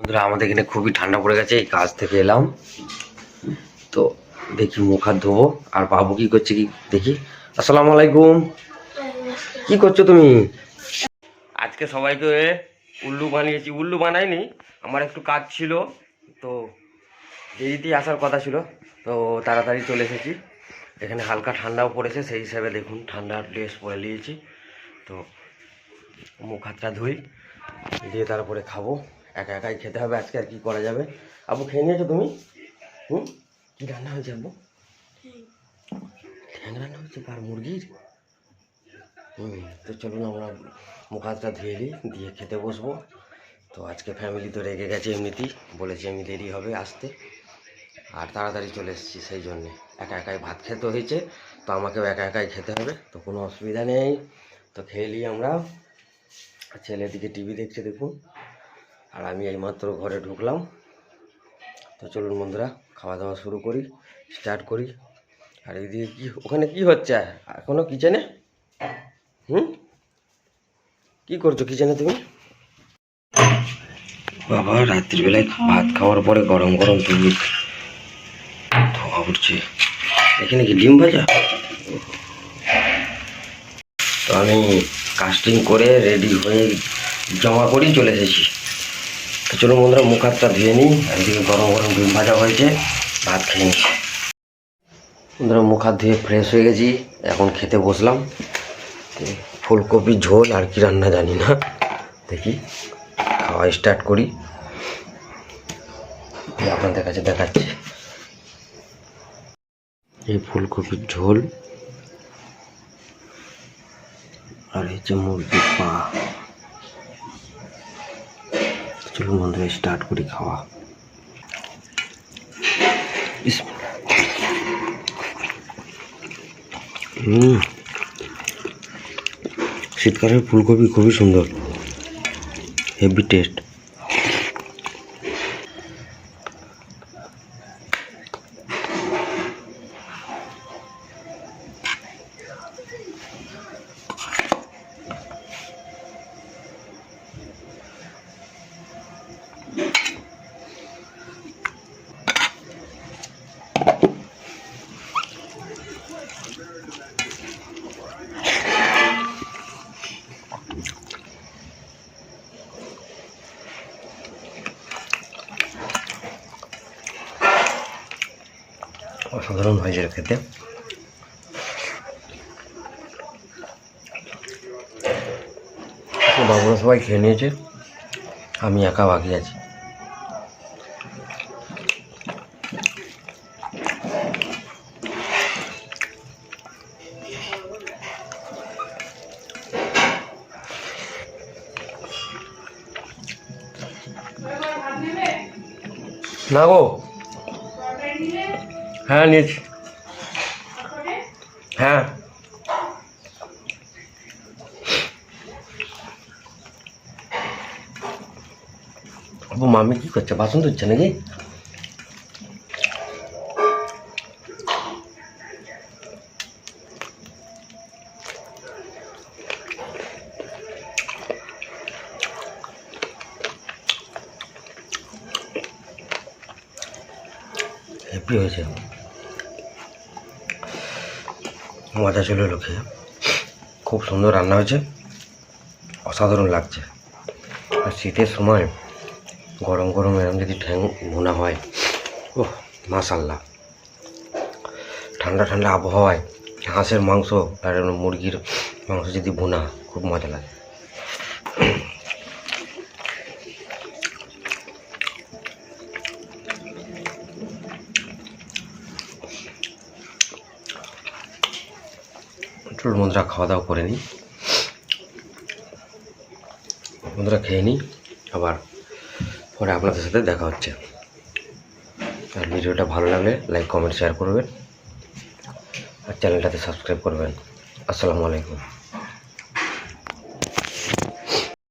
বন্ধুরা, আমাদের এখানে খুবই ঠান্ডা পড়ে গেছে, এই কাজ থেকে এলাম। তো দেখি মুখ হাত ধোবো, আর বাবু কি করছে কি দেখি। আসসালামু আলাইকুম। কি করছ তুমি? আজকে সবাইকে উল্লু বানিয়েছি, উল্লু বানাইনি, আমার একটু কাজ ছিল, তো দেরিতেই আসার কথা ছিল, তো তাড়াতাড়ি চলে এসেছি। এখানে হালকা ঠান্ডাও পড়েছে, সেই হিসাবে দেখুন ঠান্ডার ড্রেস পরে নিয়েছি। তো মুখ হাতটা ধুই, দিয়ে তারপরে খাব। একা একাই খেতে হবে, আজকে আর কি করা যাবে? আবু, খেয়ে নিয়েছো তুমি? হুম? কি রান্না হয়েছে আবু? ঠ্যাং রান্না হয়েছে কার মুরগির? হুম, তো চলুন আমরা মুখ হাতটা ধুয়ে নিই, দিয়ে খেতে বসবো। তো আজকে ফ্যামিলি তো রেগে গেছে এমনিতেই, বলেছে এমনি দেরি হবে আসতে। আর তাড়াতাড়ি চলে এসেছি সেই জন্যে। একা একাই ভাত খেতে হয়েছে, তো আমাকেও একা একাই খেতে হবে, তো কোনো অসুবিধা নেই। তো খেয়ে নিই আমরা। ছেলেদিকে টিভি দেখছে, দেখুন। আর আমি এইমাত্র ঘরে ঢুকলাম। তো চলুন বন্ধুরা খাওয়া দাওয়া শুরু করি স্টার্ট করি। আর এইদিকে কি, ওখানে কি হচ্ছে? এখনও কিচেনে? হুম? কি করছ কিচেনে তুমি? বাবা, রাত্রিবেলায় ভাত খাওয়ার পরে গরম গরম তুমি ধোয়া উঠছে। এখানে কি ডিম ভাজা? তো আমি কাস্টিং করে রেডি হয়ে জমা করেই চলে এসেছি। তো চলুন বন্ধুরা, মুখ হাতটা ধুয়ে নিই। এদিকে গরম গরম ডিম ভাজা হয়েছে, ভাত খেয়ে নিই। বন্ধুরা, মুখ হাত ধুয়ে ফ্রেশ হয়ে গেছি, এখন খেতে বসলাম। ফুলকপি ঝোল আর কি রান্না জানি না। দেখি, খাওয়া স্টার্ট করি। আপনাদের কাছে দেখাচ্ছি। এই ফুলকপির ঝোল, আর এই যে মুরগির পা। চলুন বন্ধুরা স্টার্ট করি খাওয়া। শীতকালের ফুলকপি খুবই সুন্দর। হেভি টেস্ট অসাধারণ হয়েছে খেতে। বাবুরা সবাই খেয়ে নিয়েছে। আমি একা বাকি আছি। না গো। হ্যাঁ নিয়েছি। হ্যাঁ। ও মামি কি করছে? বাসন ধুচ্ছে নাকি? হ্যাপি হয়েছে। মজা চলে এলো খেয়ে খুব সুন্দর রান্না হয়েছে। অসাধারণ লাগছে। আর শীতের সময় গরম গরম এরম যদি ঠ্যাং ভুনা হয় ও মাশাল্লাহ। ঠান্ডা ঠান্ডা আবহাওয়ায় হাঁসের মাংস আর মুরগির মাংস যদি ভুনা খুব মজা লাগে। চলুন বন্ধুরা খাওয়া দাওয়া করে নিই। বন্ধুরা খেয়ে নিই, আবার পরে আপনাদের সাথে দেখা হচ্ছে। আর ভিডিওটা ভালো লাগলে লাইক, কমেন্ট শেয়ার করবেন। আর চ্যানেলটাতে সাবস্ক্রাইব করবেন। আসসালামু আলাইকুম।